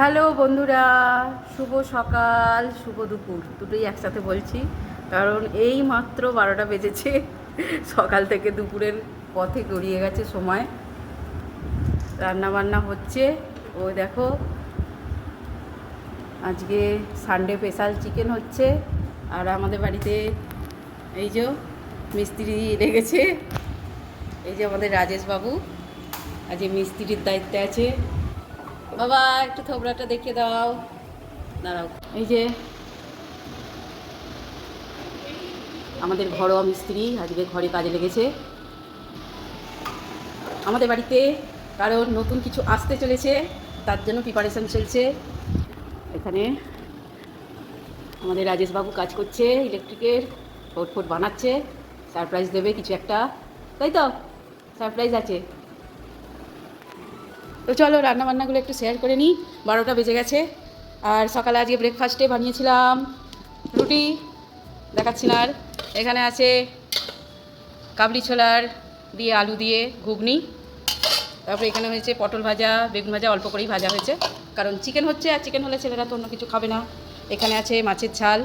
Hello বন্ধুরা, শুভ সকাল, শুভ দুপুর, দুটোই একসাথে বলছি, কারণ এই মাত্র বারোটা বেজেছে, সকাল থেকে দুপুরের পথে গড়িয়ে গেছে সময়। রান্না বান্না হচ্ছে, ও দেখো, আজকে সানডে স্পেশাল চিকেন হচ্ছে, আর আমাদের বাড়িতে এই যে মিস্ত্রি লেগেছে এই যে আমাদের রাজেশ বাবু আজ মিস্ত্রির দায়িত্বে আছে বাবা, একটু থোবড়াটা দেখিয়ে দাও। দাঁড়াও। এই যে আমাদের ঘরোয়া মিস্ত্রি আজকে ঘরে কাজে লেগেছে। আমাদের বাড়িতে কারণ নতুন কিছু আসতে চলেছে, তার জন্য প্রিপারেশন চলছে। এখানে আমাদের রাজেশবাবু কাজ করছে ইলেকট্রিকের ফোট ফোট বানাচ্ছে সারপ্রাইজ দেবে কিছু একটা। তাই তো? সারপ্রাইজ আছে। তো চলো রান্না বান্নাগুলো একটু শেয়ার করে নিই। বারোটা বেজে গেছে। আর সকালে আজকে ব্রেকফাস্টে বানিয়েছিলাম রুটি দেখাচ্ছি না আর। এখানে আছে কাবলি ছোলার দিয়ে আলু দিয়ে ঘুগনি। তারপরে এখানে হয়েছে পটল ভাজা, বেগুন ভাজা, অল্প করেই ভাজা হয়েছে। কারণ চিকেন হচ্ছে আর চিকেন হলে ছেলেরা তো অন্য কিছু খাবে না। এখানে আছে মাছের ঝাল।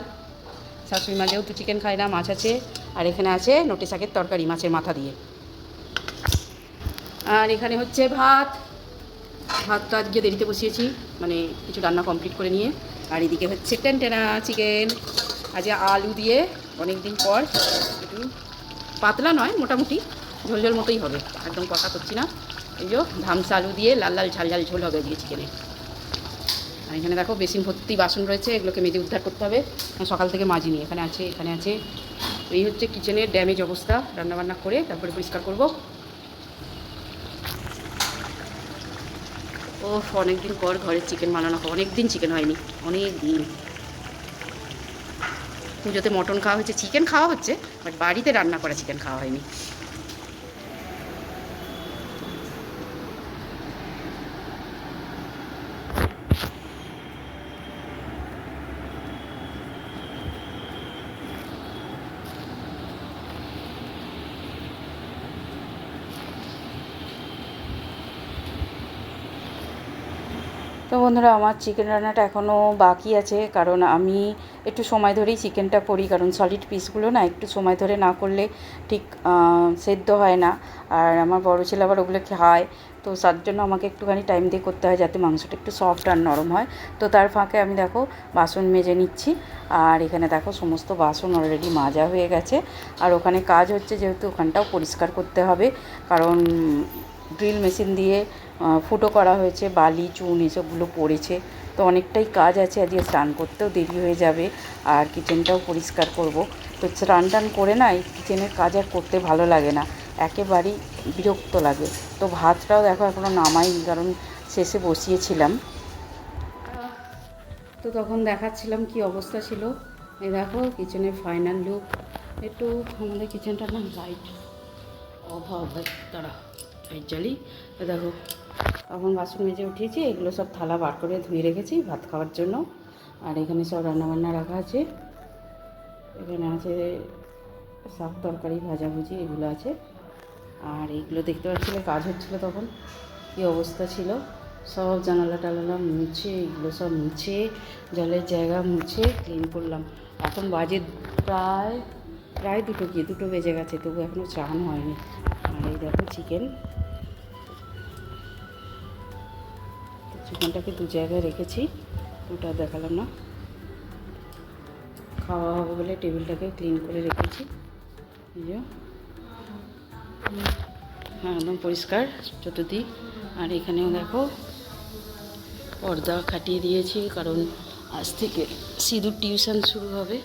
শাশুড়ি মা যেহেতু চিকেন খায় না, মাছ আছে। আর এখানে আছে নোটে শাকের তরকারি মাছের মাথা দিয়ে। আর এখানে হচ্ছে ভাত। ভাতটা আজকে দেরিতে বসিয়েছি মানে কিছু রান্না কমপ্লিট করে নিয়ে। আর এদিকে হচ্ছে টেনটেনা চিকেন আজকে আলু দিয়ে অনেক দিন পর একটু পাতলা নয়, মোটামুটি ঝোল ঝোল মতোই হবে, একদম কষা করছি না। এই যে ধামসা আলু দিয়ে লাল লাল ঝাল ঝাল ঝোল হবে আজকে চিকেনে আর এখানে দেখো বেসিন ভর্তি বাসন রয়েছে, এগুলোকে মেজে উদ্ধার করতে হবে। সকাল থেকে মাজিনি এখানে আছে এখানে আছে। এই হচ্ছে কিচেনের ড্যামেজ অবস্থা, রান্নাবান্না করে তারপরে পরিষ্কার করব। ও অনেকদিন পর ঘরে চিকেন বানানো অনেক দিন চিকেন হয়নি অনেক দিন পুজোতে মটন খাওয়া হচ্ছে চিকেন খাওয়া হচ্ছে বাট বাড়িতে রান্না করা চিকেন খাওয়া হয়নি। তো বন্ধুরা, আমার চিকেন রান্নাটা এখনও বাকি আছে। কারণ আমি একটু সময় ধরেই চিকেনটা করি, কারণ সলিড পিসগুলো না একটু সময় ধরে না করলে ঠিক সেদ্ধ হয় না। আর আমার বড় ছেলে আবার ওগুলো খায়, তো তার জন্য আমাকে একটুখানি টাইম দিয়ে করতে হয় যাতে মাংসটা একটু সফট আর নরম হয়। তো তার ফাঁকে আমি দেখো, বাসন মেজে নিচ্ছি। আর এখানে দেখো, সমস্ত বাসন অলরেডি মাজা হয়ে গেছে। আর ওখানে কাজ হচ্ছে যেহেতু, ওখানটাও পরিষ্কার করতে হবে। কারণ ড্রিল মেশিন দিয়ে ফুটো করা হয়েছে, বালি, চুন এসবগুলো পড়েছে। তো অনেকটাই কাজ আছে, আজকে স্নান করতেও দেরি হয়ে যাবে, আর কিচেনটাও পরিষ্কার করব। তো স্নান টান করে না, এই কিচেনের কাজ আর করতে ভালো লাগে না, একেবারেই বিরক্ত লাগে। তো ভাতটাও দেখো এখনও নামাইনি, কারণ শেষে বসিয়েছিলাম। তো তখন দেখাচ্ছিলাম কি অবস্থা ছিল। এই দেখো কিচেনের ফাইনাল লুক একটু আমাদের কিচেনটার না লাইট অভাব তারা লাইট জ্বালি দেখো। তখন বাসন মেজে উঠিয়েছি, এগুলো সব থালা বার করে ধুয়ে রেখেছি ভাত খাওয়ার জন্য। আর এখানে সব রান্নাবান্না রাখা আছে। এখানে আছে শাক তরকারি, ভাজাভুজি, এগুলো আছে। আর এইগুলো দেখতে পাচ্ছিলে, কাজ হচ্ছিল তখন, কী অবস্থা ছিল? সব জানালা টানালা মুছে, এগুলো সব মুছে, জলের জায়গা মুছে ক্লিন করলাম। এখন বাজে প্রায় প্রায় দুটো গিয়ে দুটো বেজে গেছে, তবু এখনও চান হয়নি। আর এই দেখো চিকেন চিকেনটাকে দু জায়গায় রেখেছি, ওটা দেখালাম না। খাওয়া হবে বলে টেবিলটাকে ক্লিন করে রেখেছি। হ্যাঁ একদম পরিষ্কার চতুর্দিক। আর এখানেও দেখো, পর্দা খাটিয়ে দিয়েছি, কারণ আজ থেকে সিঁদুর টিউশন শুরু হবে।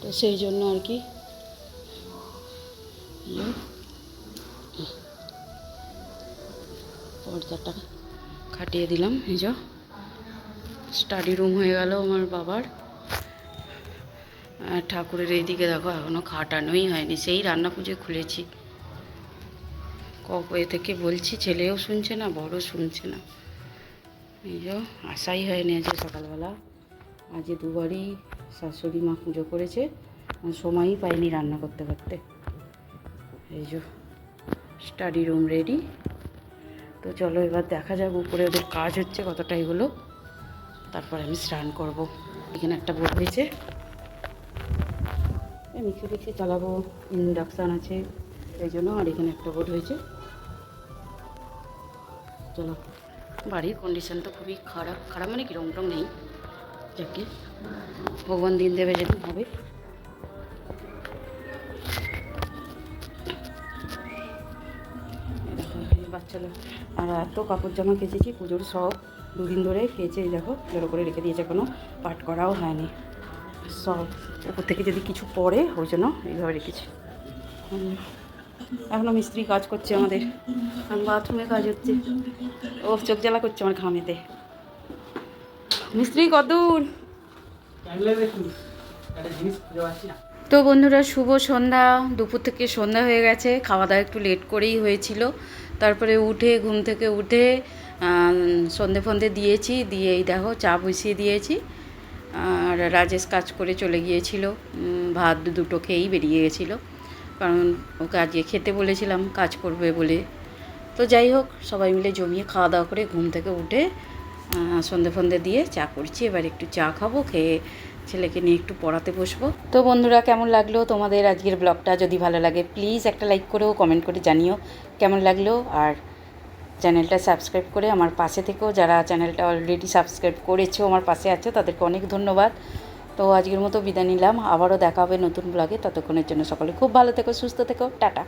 তো সেই জন্য আর কি। পর্দাটা খাটিয়ে দিলাম, এই যে। স্টাডি রুম হয়ে গেল আমার বাবার। আর ঠাকুরের এইদিকে দেখো এখনও খাটানোই হয়নি, সেই রান্না পুজো খুলেছি। কবে থেকে বলছি, ছেলেও শুনছে না বড় শুনছে না। এই যে, আশাই হয়নি আজকে সকালবেলা। আজকে দুবারই শাশুড়ি মা পুজো করেছে সময়ই পাইনি রান্না করতে করতে। এই যে স্টাডি রুম রেডি তো চলো এবার দেখা যাক উপরে ওদের কাজ হচ্ছে কতটা এগুলো তারপর আমি স্নান করব। এখানে একটা বোর্ড হয়েছে মিক্সি টিক্সি চালাবো, ইন্ডাকশান আছে, এই জন্য আর এখানে একটা বোর্ড হয়েছে। চলো, বাড়ির কন্ডিশন তো খুবই খারাপ। খারাপ মানে কি? রং টং নেই। যাকে ভগবান দিন দেবে যেদিন হবে। বাচ্চারা আর এত কাপড় জামা কেচেছি, পুজোর সব দুদিন ধরে কেচে দেখো জড়ো করে রেখে দিয়েছে কোনো পাট করাও হয়নি। সব উপর থেকে যদি কিছু পড়ে ওই জন্য এইভাবে রেখেছি। এখনও মিস্ত্রি কাজ করছে আমাদের। বাথরুমে কাজ হচ্ছে। ও চোখ জ্বালা করছে আমার ঘামেতে। মিস্ত্রি কদূর? তো বন্ধুরা, শুভ সন্ধ্যা। দুপুর থেকে সন্ধ্যা হয়ে গেছে, খাওয়া দাওয়া একটু লেট করেই হয়েছিল। তারপরে উঠে, ঘুম থেকে উঠে সন্ধে ফন্ধে দিয়েছি, দিয়ে এই দেখো চা বসিয়ে দিয়েছি। আর রাজেশ কাজ করে চলে গিয়েছিল। ভাত দুটো খেয়েই বেরিয়ে গেছিল। কারণ ওকে আজকে খেতে বলেছিলাম, কাজ করবে বলে। তো যাই হোক, সবাই মিলে জমিয়ে খাওয়া দাওয়া করে ঘুম থেকে উঠে সন্ধে ফন্ধে দিয়ে চা করছি। এবার একটু চা খাব, খেয়ে ছেলেকে নিয়ে একটু পড়াতে বসবো। তো বন্ধুরা, কেমন লাগল তোমাদের আজকের ব্লগটা? যদি ভালো লাগে প্লিজ একটা লাইক করেও কমেন্ট করে জানিও। কেমন লাগল? আর চ্যানেলটা সাবস্ক্রাইব করে আমার পাশে থেকেও যারা চ্যানেলটা অলরেডি সাবস্ক্রাইব করেছ, আমার পাশে আছে, তাদেরকে অনেক ধন্যবাদ। তো আজকের মতো বিদায় নিলাম। আবারও দেখা হবে নতুন ব্লগে ততক্ষণের জন্য সকলে খুব ভালো থেকো, সুস্থ থেকো। টাটা।